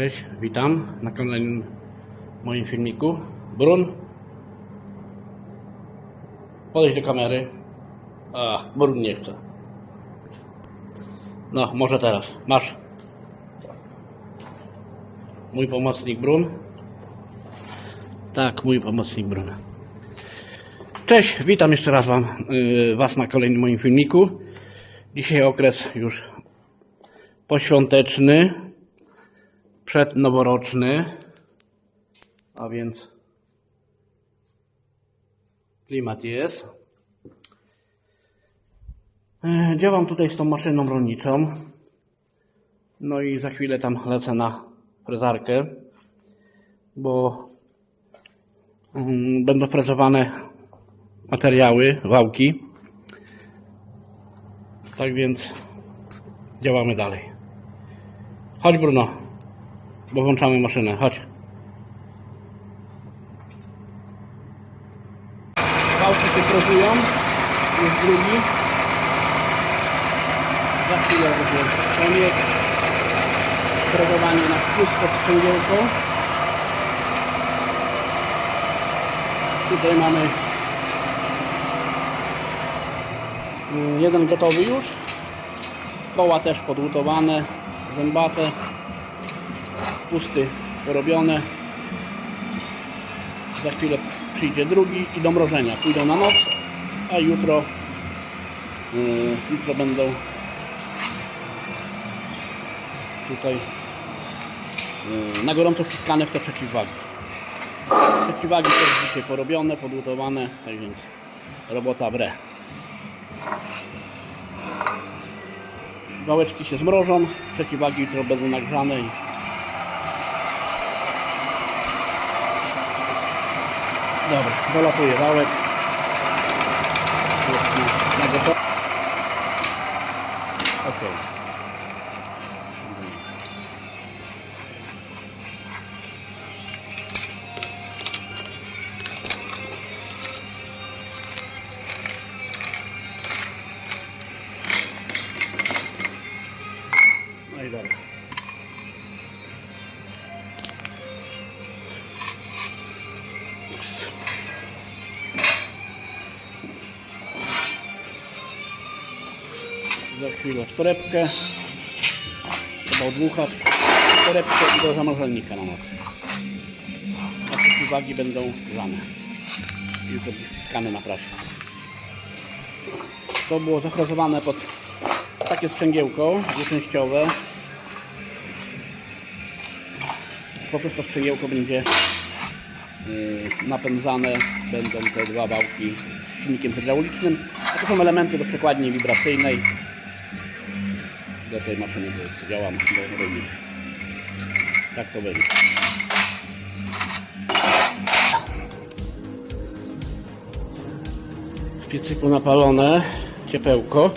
Cześć, witam na kolejnym moim filmiku. Brun. Podejdź do kamery. A, Brun nie chce. No, może teraz. Masz. Mój pomocnik Brun. Tak, mój pomocnik Brun. Cześć, witam jeszcze raz wam, y, Was na kolejnym moim filmiku. Dzisiaj okres już poświąteczny, przednoworoczny, a więc klimat jest. E, Działam tutaj z tą maszyną rolniczą. No i za chwilę tam lecę na frezarkę, bo mm, będą frezowane materiały, wałki. Tak więc działamy dalej. Chodź Bruno, bo włączamy maszynę. Chodź. Wałki się frezują. Jest drugi. Za chwilę będzie koniec. Frezowanie na spust pod sprzęgiełką. Tutaj mamy mm, jeden gotowy już. Koła też podłutowane, zębate, spusty porobione. Za chwilę przyjdzie drugi i do mrożenia. Pójdą na noc, a jutro, yy, jutro będą tutaj yy, na gorąco wciskane w te przeciwwagi. Przeciwwagi też dzisiaj porobione, podłutowane, tak więc robota w re. Wałeczki się zmrożą, przeciwwagi jutro będą nagrzane Dobra, dolatuję wałek. Jest chwilę w torebkę. Trzeba odmuchać torebkę i do zamrażalnika na noc. A przeciwwagi będą grzane. I wciskane na prasie. To było zafrazowane pod takie sprzęgiełko dwuczęściowe. Poprzez to sprzęgiełko będzie yy, napędzane będą te dwa wałki silnikiem hydraulicznym. A to są elementy do przekładni wibracyjnej do tej maszyny, działam do rolnicy. Tak to będzie. W piecyku napalone ciepełko.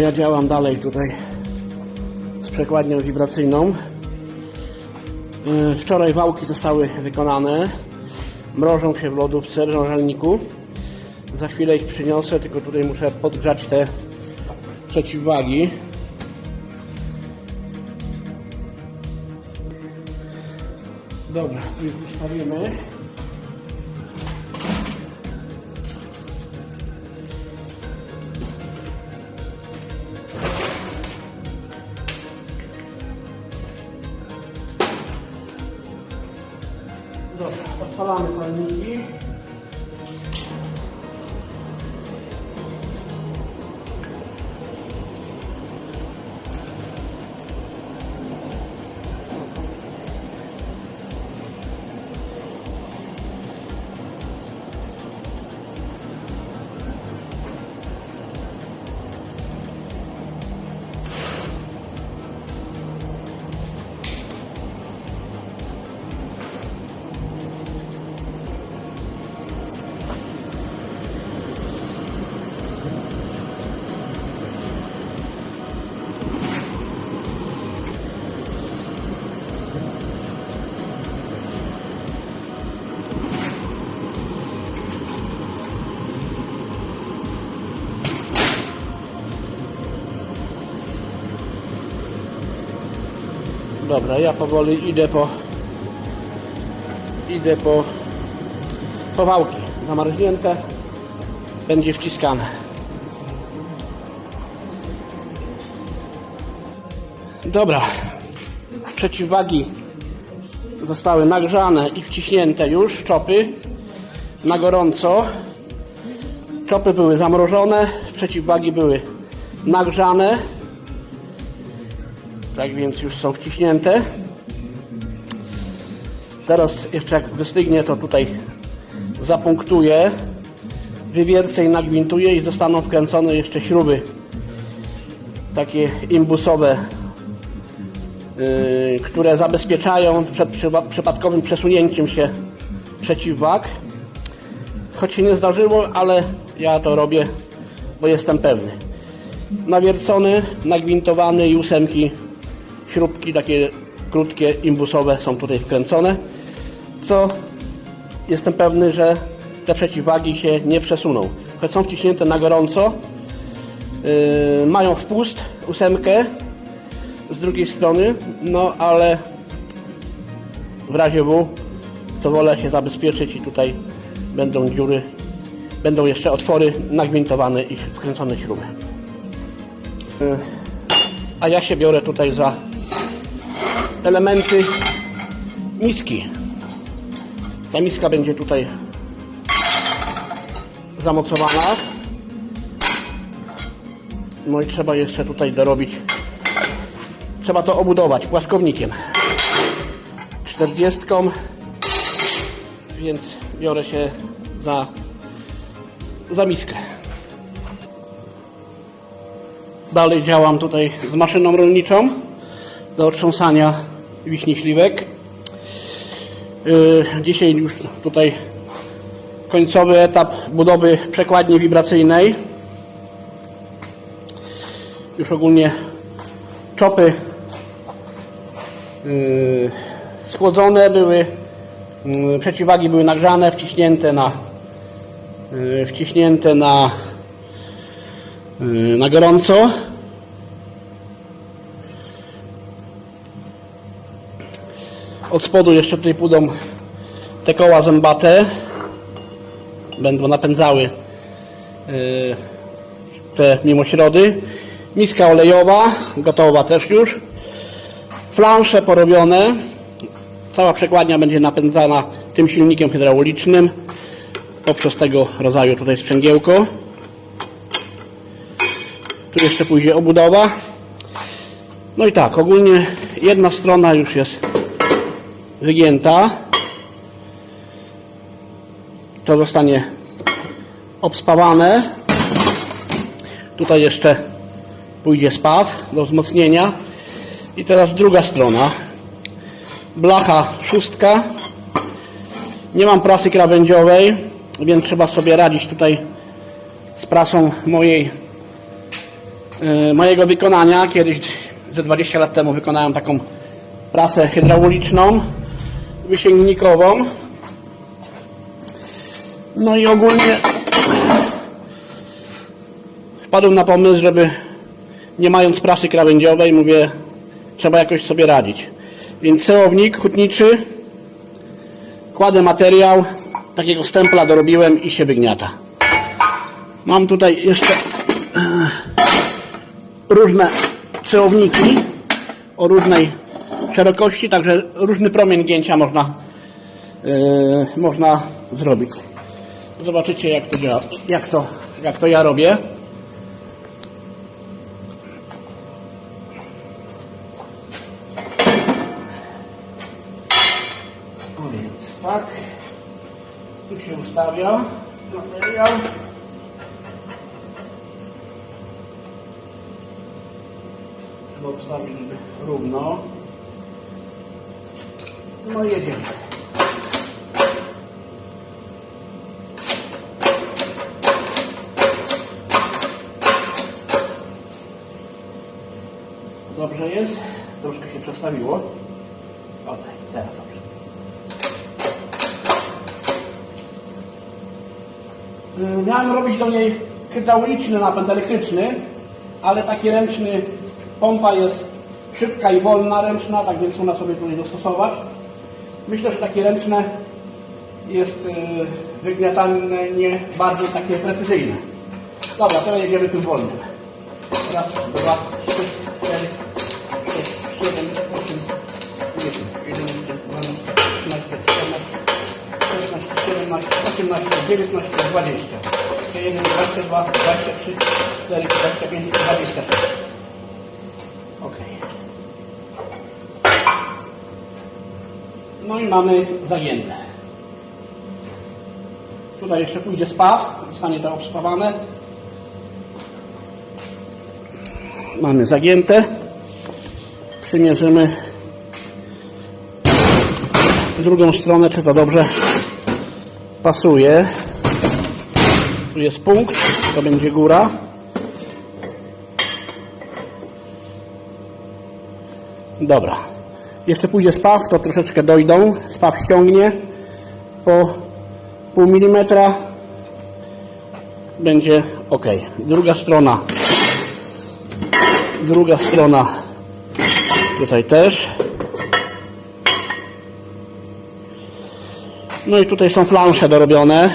Ja działam dalej tutaj z przekładnią wibracyjną. Yy, Wczoraj wałki zostały wykonane. Mrożą się w lodówce w żalniku. Za chwilę ich przyniosę, tylko tutaj muszę podgrzać te przeciwwagi. Dobra, tu ich ustawimy. Dobra, ja powoli idę po idę po po wałki zamarznięte. Będzie wciskane. Dobra. Przeciwwagi zostały nagrzane i wciśnięte już. Czopy. Na gorąco. Czopy były zamrożone. Przeciwwagi były nagrzane tak więc już są wciśnięte Teraz jeszcze jak wystygnie, to tutaj zapunktuję, wywiercę i nagwintuję i zostaną wkręcone jeszcze śruby takie imbusowe, yy, które zabezpieczają przed przypa- przypadkowym przesunięciem się przeciwwag. Choć się nie zdarzyło, ale ja to robię, bo jestem pewny. Nawiercony, nagwintowany i ósemki śrubki takie krótkie, imbusowe są tutaj wkręcone, co jestem pewny, że te przeciwwagi się nie przesuną. Choć są wciśnięte na gorąco, yy, mają wpust, ósemkę z drugiej strony, no ale w razie W to wolę się zabezpieczyć i tutaj będą dziury, będą jeszcze otwory nagwintowane i wkręcone śruby. Yy, a ja się biorę tutaj za elementy miski. Ta miska będzie tutaj zamocowana. No i trzeba jeszcze tutaj dorobić. Trzeba to obudować płaskownikiem. 40. Więc biorę się za, za miskę. Dalej działam tutaj z maszyną rolniczą do otrząsania wiśni śliwek. Yy, Dzisiaj już tutaj końcowy etap budowy przekładni wibracyjnej. Już ogólnie czopy yy, schłodzone były, yy, przeciwwagi były nagrzane, wciśnięte na wciśnięte na na gorąco. Od spodu jeszcze tutaj pójdą te koła zębate. Będą napędzały yy, te mimośrody. Miska olejowa, gotowa też już. Flansze porobione. Cała przekładnia będzie napędzana tym silnikiem hydraulicznym poprzez tego rodzaju tutaj sprzęgiełko. Tu jeszcze pójdzie obudowa. No i tak, ogólnie jedna strona już jest wygięta. To zostanie obspawane. Tutaj jeszcze pójdzie spaw do wzmocnienia. I teraz druga strona. Blacha szóstka. Nie mam prasy krawędziowej, więc trzeba sobie radzić tutaj z prasą mojej, yy, mojego wykonania. Kiedyś ze 20 lat temu wykonałem taką prasę hydrauliczną wysięgnikową. No i ogólnie wpadłem na pomysł, żeby nie mając prasy krawędziowej, mówię, trzeba jakoś sobie radzić. Więc celownik hutniczy, kładę materiał, takiego stempla dorobiłem i się wygniata. Mam tutaj jeszcze e, różne celowniki o różnej szerokości, także różny promień gięcia można, yy, można zrobić. Zobaczycie jak to działa, jak to, jak to ja robię. Więc tak, tu się ustawia materiał. Trzeba ustawić, równo. No jedziemy. Dobrze jest? Troszkę się przestawiło. O, tak, teraz dobrze. Y, Miałem robić do niej hydrauliczny napęd elektryczny, ale taki ręczny pompa jest szybka i wolna ręczna, tak więc można sobie tutaj dostosować. Myślę, że takie ręczne jest y, wygniatanie bardzo takie precyzyjne. Dobra, teraz jedziemy tym wolnym. Raz, dwa, trzy, cztery, sześć, siedem, osiem, dziewięć, jedenaście, dwanaście, trzynaście, czternaście, szesnaście, siedemnaście, osiemnaście, dziewiętnaście, dwadzieścia. Jeden, dwadzieścia dwa, dwadzieścia trzy, cztery, dwadzieścia pięć, dwadzieścia sześć. No i mamy zagięte. Tutaj jeszcze pójdzie spaw, zostanie to obspawane. Mamy zagięte. Przymierzymy drugą stronę, czy to dobrze pasuje. Tu jest punkt, to będzie góra. Dobra. Jeszcze pójdzie spaw, to troszeczkę dojdą. Spaw ściągnie po pół milimetra. Będzie ok. Druga strona. Druga strona. Tutaj też. No i tutaj są plansze dorobione.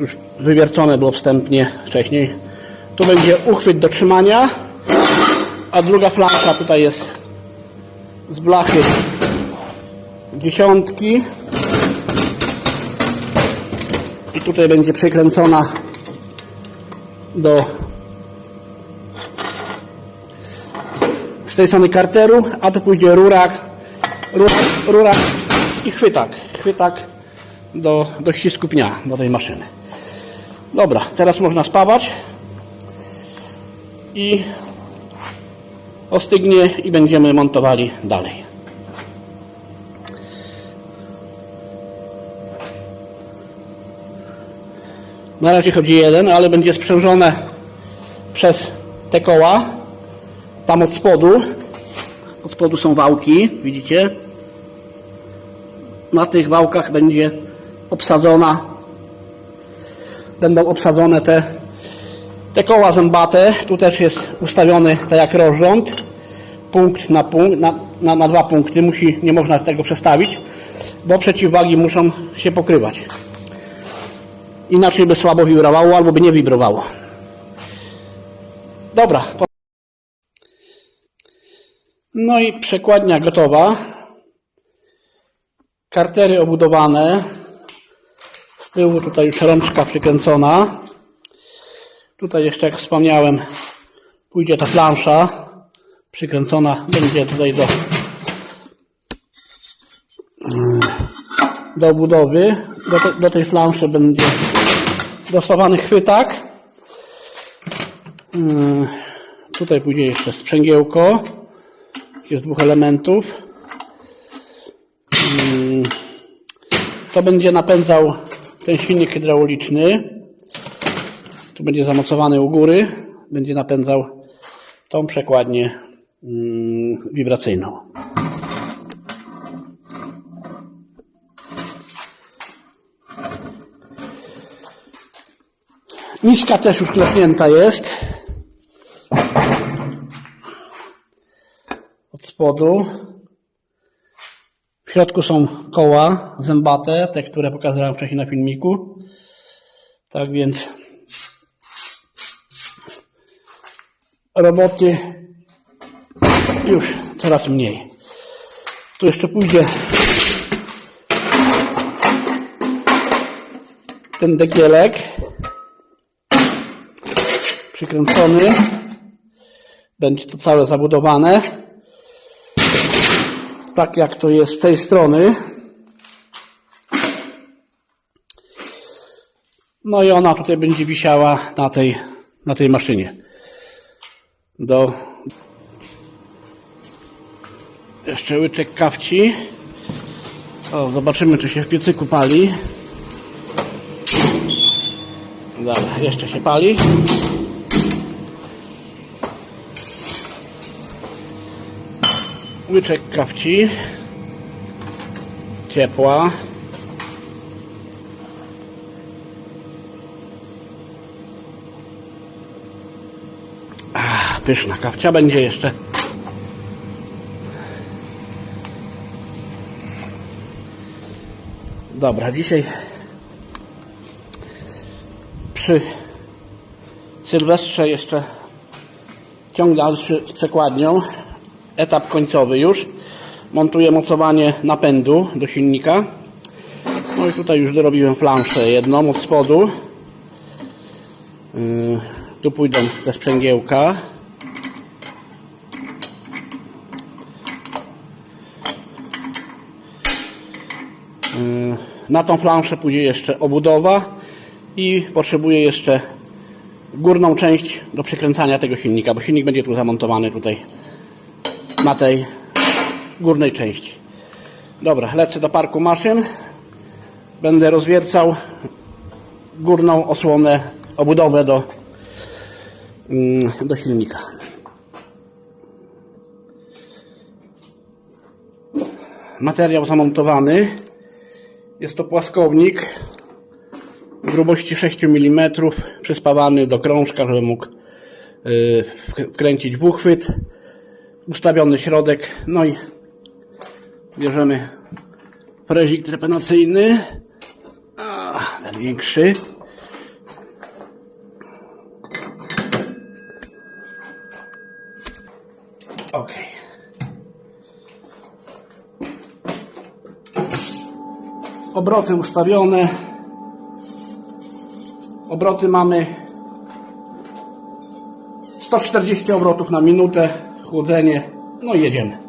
Już wywiercone było wstępnie wcześniej. Tu będzie uchwyt do trzymania. A druga flansza tutaj jest z blachy dziesiątki. I tutaj będzie przykręcona do z tej strony karteru, a tu pójdzie rurak, rurak, i chwytak. Chwytak do, do ścisku pnia, do tej maszyny. Dobra, teraz można spawać i ostygnie i będziemy montowali dalej. Na razie chodzi jeden, ale będzie sprzężone przez te koła. Tam od spodu. Od spodu są wałki, widzicie? Na tych wałkach będzie obsadzona będą obsadzone te te koła zębate, tu też jest ustawiony tak jak rozrząd, punkt na punkt, na, na, na dwa punkty, musi, nie można tego przestawić, bo przeciwwagi muszą się pokrywać. Inaczej by słabo wibrowało albo by nie wibrowało. Dobra. No i przekładnia gotowa. Kartery obudowane. Z tyłu tutaj już rączka przykręcona. Tutaj jeszcze, jak wspomniałem, pójdzie ta plansza przykręcona, będzie tutaj do, do budowy. Do, te, do tej planszy będzie dostawany chwytak. Mm, Tutaj pójdzie jeszcze sprzęgiełko. Jest dwóch elementów. Mm, To będzie napędzał ten silnik hydrauliczny. Tu będzie zamocowany u góry, będzie napędzał tą przekładnię mm, wibracyjną. Niska też już klepnięta jest. Od spodu. W środku są koła zębate, te, które pokazałem wcześniej na filmiku. Tak więc roboty już coraz mniej. Tu jeszcze pójdzie ten dekielek przykręcony. Będzie to całe zabudowane. Tak jak to jest z tej strony. No i ona tutaj będzie wisiała na tej, na tej maszynie do jeszcze łyczek kawci. O, zobaczymy, czy się w piecyku pali. Dobra, jeszcze się pali. Łyczek kawci. Ciepła. Pyszna kawcia będzie jeszcze. Dobra, dzisiaj przy Sylwestrze jeszcze ciąg dalszy z przekładnią. Etap końcowy już. Montuję mocowanie napędu do silnika. No i tutaj już dorobiłem flanszę jedną od spodu. Yy, tu pójdą te sprzęgiełka. Na tą flanszę pójdzie jeszcze obudowa i potrzebuję jeszcze górną część do przykręcania tego silnika, bo silnik będzie tu zamontowany tutaj na tej górnej części. Dobra, lecę do parku maszyn. Będę rozwiercał górną osłonę, obudowę do, mm, do silnika. Materiał zamontowany. Jest to płaskownik grubości 6 mm, przyspawany do krążka, żeby mógł yy, wkręcić w uchwyt. Ustawiony środek, no i bierzemy prezik trepanacyjny, ten większy. Obroty ustawione. Obroty mamy 140 obrotów na minutę, chłodzenie, no i jedziemy.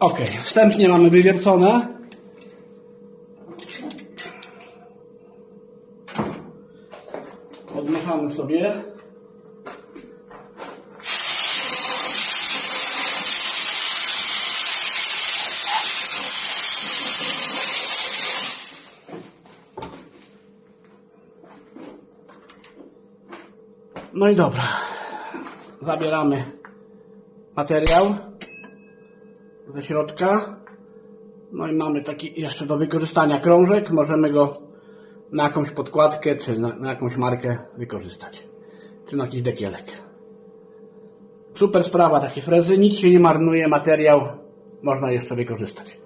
Ok, wstępnie mamy wywiercone. Odmachamy sobie. No i dobra. Zabieramy materiał ze środka. No i mamy taki jeszcze do wykorzystania krążek. Możemy go na jakąś podkładkę, czy na, na jakąś markę wykorzystać. Czy na jakiś dekielek. Super sprawa, takie frezy. Nic się nie marnuje, materiał można jeszcze wykorzystać.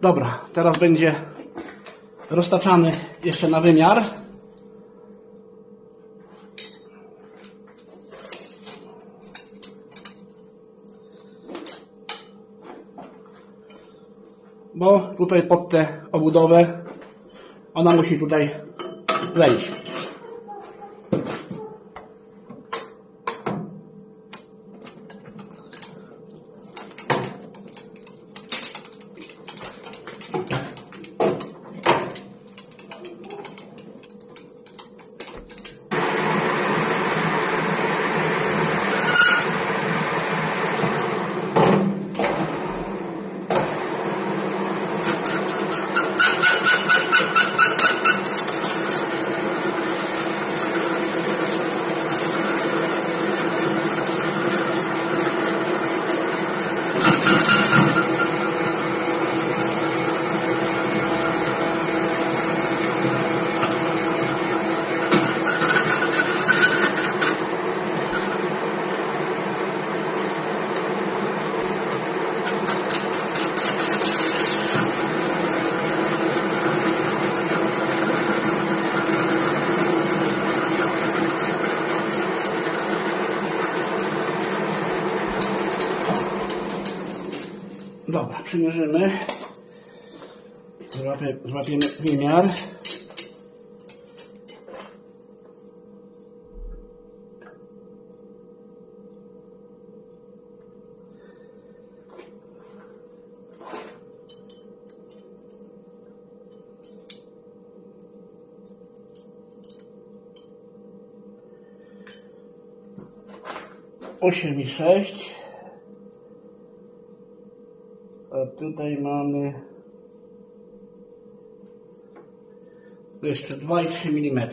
Dobra, teraz będzie roztaczany jeszcze na wymiar. Bo tutaj pod tę obudowę ona musi tutaj wejść. przymierzymy, złapiemy wymiar. Osiem i sześć. Tutaj mamy jeszcze 2 i 3 mm.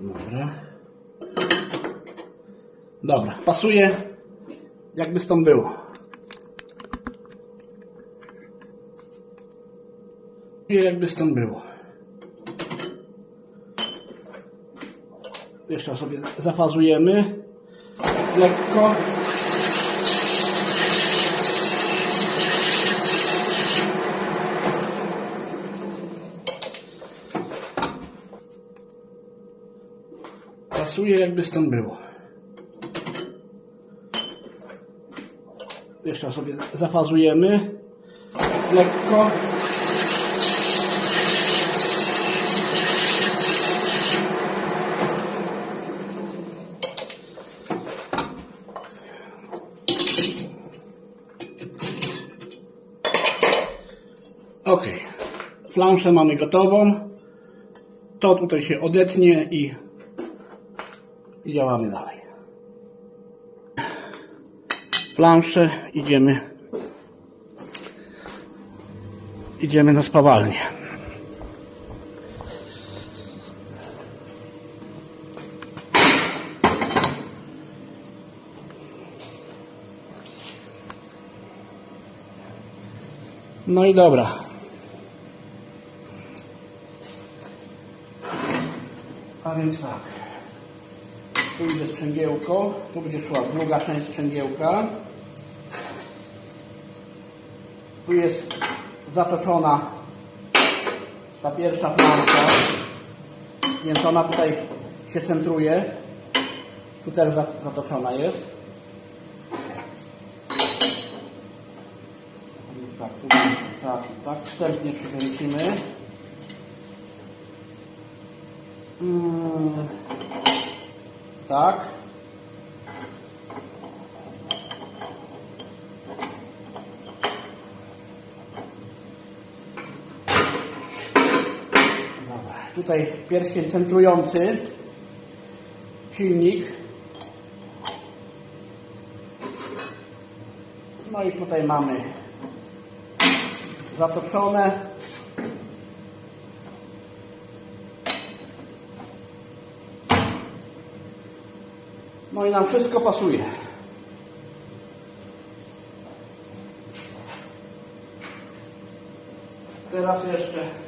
Dobra. Dobra, pasuje jakby stąd było. Jakby stąd było. Jeszcze sobie zafazujemy lekko. Pasuje jakby stąd było. Jeszcze sobie zafazujemy lekko. Ok, flanszę mamy gotową. To tutaj się odetnie i i działamy dalej. Plansze, idziemy idziemy na spawalnię. No i dobra. A więc tak. Tu idzie sprzęgiełko, tu będzie szła druga część sprzęgiełka. Tu jest zatoczona ta pierwsza flanka, więc ona tutaj się centruje. Tu też za- zatoczona jest. Tak, tu, tak, tak, wstępnie przykręcimy. Mm. Tak. Dobra. Tutaj pierścień centrujący. Silnik. No i tutaj mamy zatoczone. No i nam wszystko pasuje. Teraz jeszcze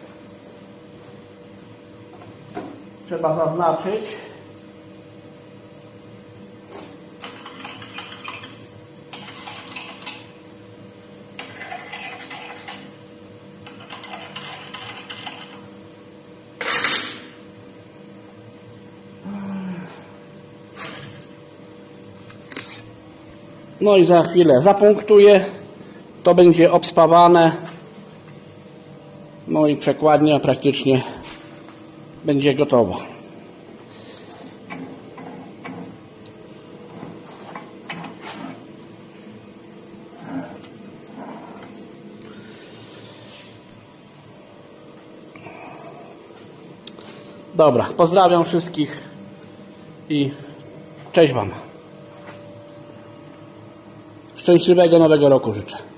trzeba zaznaczyć. No i za chwilę zapunktuję. To będzie obspawane. No i przekładnia praktycznie będzie gotowa. Dobra, pozdrawiam wszystkich i cześć Wam. Szczęśliwego nowego roku życzę.